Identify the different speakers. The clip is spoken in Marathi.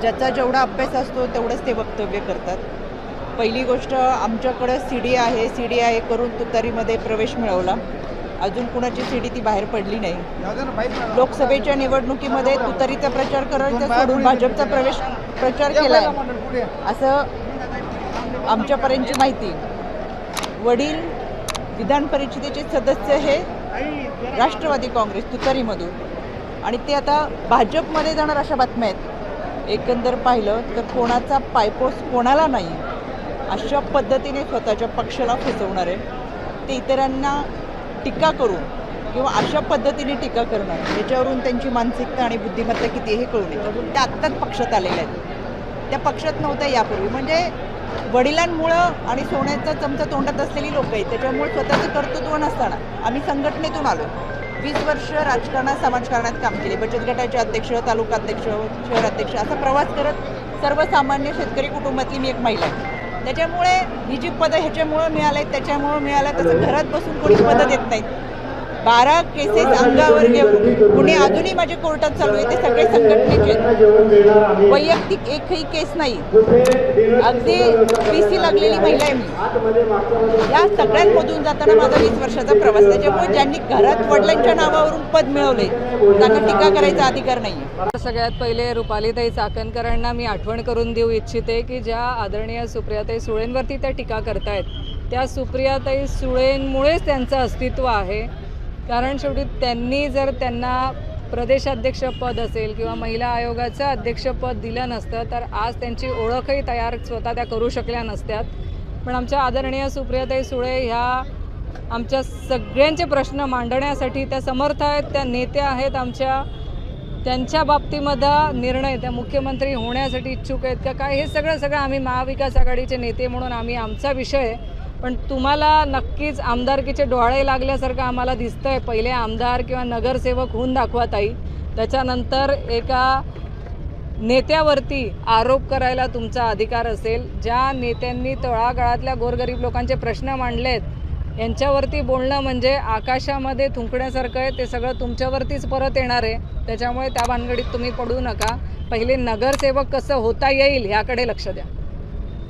Speaker 1: ज्याचा जेवढा अभ्यास असतो तेवढंच ते वक्तव्य करतात. पहिली गोष्ट आमच्याकडं सी डी आहे. सी डी आहे करून तुतारीमध्ये प्रवेश मिळवला. अजून कुणाची सी डी ती बाहेर पडली नाही. लोकसभेच्या निवडणुकीमध्ये तुतारीचा प्रचार करायचा सोडून भाजपचा प्रवेश प्रचार केला असं आमच्यापर्यंतची माहिती. वडील विधान परिषदेचे सदस्य हे राष्ट्रवादी काँग्रेस तुतारीमधून. आणि ते आता भाजपमध्ये जाणार अशा बातम्या आहेत. एकंदर पाहिलं तर कोणाचा पायपोस कोणाला नाही अशा पद्धतीने स्वतःच्या पक्षाला फसवणारे ते इतरांना टीका करून किंवा अशा पद्धतीने टीका करणार याच्यावरून त्यांची मानसिकता आणि बुद्धिमत्ता किती हे कळून येतं त्या आत्ताच पक्षात आलेल्या आहेत. त्या पक्षात नव्हत्या यापूर्वी. म्हणजे वडिलांमुळं आणि सोन्याचा चमचा तोंडात असलेली लोक आहेत त्याच्यामुळे स्वतःचं कर्तृत्व नसताना आम्ही संघटनेतून आलो. वीस वर्ष राजकारणात समाजकारणात काम केले. बचत गटाचे अध्यक्ष तालुका अध्यक्ष शहर अध्यक्ष असा प्रवास करत सर्वसामान्य शेतकरी कुटुंबातली मी एक महिला आहे. त्याच्यामुळे ही जी पदं ह्याच्यामुळं मिळाले त्याच्यामुळं मिळालं तसं घरात बसून कोणी पदं देत नाहीत. बारा केसेस अंगावर घेऊन पुणे अजूनही माझे कोर्टात चालू आहे. ते सगळे संघटनेचे वैयक्तिक एकही केस नाही. अगदी पी सी लागलेली महिला आहे मी. या सगळ्यांमधून जाताना माझा वीस वर्षाचा प्रवास त्याच्यामुळे ज्यांनी घरात वडिलांच्या नावावरून पद मिळवले त्यांना टीका करायचा अधिकार नाही
Speaker 2: सगळ्यात पहिले रुपालीताई चाकणकरांना मी आठवण करून देऊ इच्छिते की ज्या आदरणीय सुप्रियाताई सुळेंवरती त्या टीका करतायत त्या सुप्रियाताई सुळेंमुळेच त्यांचं अस्तित्व आहे. कारण शेवटी त्यांनी जर त्यांना प्रदेशाध्यक्षपद असेल किंवा महिला आयोगाचं अध्यक्षपद दिलं नसतं तर आज त्यांची ओळखही तयार स्वतः त्या करू शकल्या नसत्यात. पण आमच्या आदरणीय सुप्रियाताई सुळे ह्या आमच्या सगळ्यांचे प्रश्न मांडण्यासाठी त्या समर्थ आहेत त्या नेत्या आहेत आमच्या. त्यांच्या बाबतीमध्ये निर्णय त्या मुख्यमंत्री होण्यासाठी इच्छुक आहेत का काय हे सगळं सगळं आम्ही महाविकास आघाडीचे नेते म्हणून आम्ही आमचा विषय आहे. पण तुम्हाला नक्कीच आमदारकीचे डोळे लागल्यासारखं आम्हाला दिसतंय. पहिले आमदार किंवा नगरसेवक होऊन दाखवा ताई. त्याच्यानंतर एका नेत्यावरती आरोप करायला तुमचा अधिकार असेल. ज्या नेत्यांनी तळागाळातल्या गोरगरीब लोकांचे प्रश्न मांडलेत यांच्यावरती बोलणं म्हणजे आकाशामध्ये थुंकण्यासारखं आहे. ते सगळं तुमच्यावरतीच परत येणार आहे. त्याच्यामुळे त्या भानगडीत तुम्ही पडू नका. पहिले नगरसेवक कसं होता येईल ह्याकडे लक्ष द्या.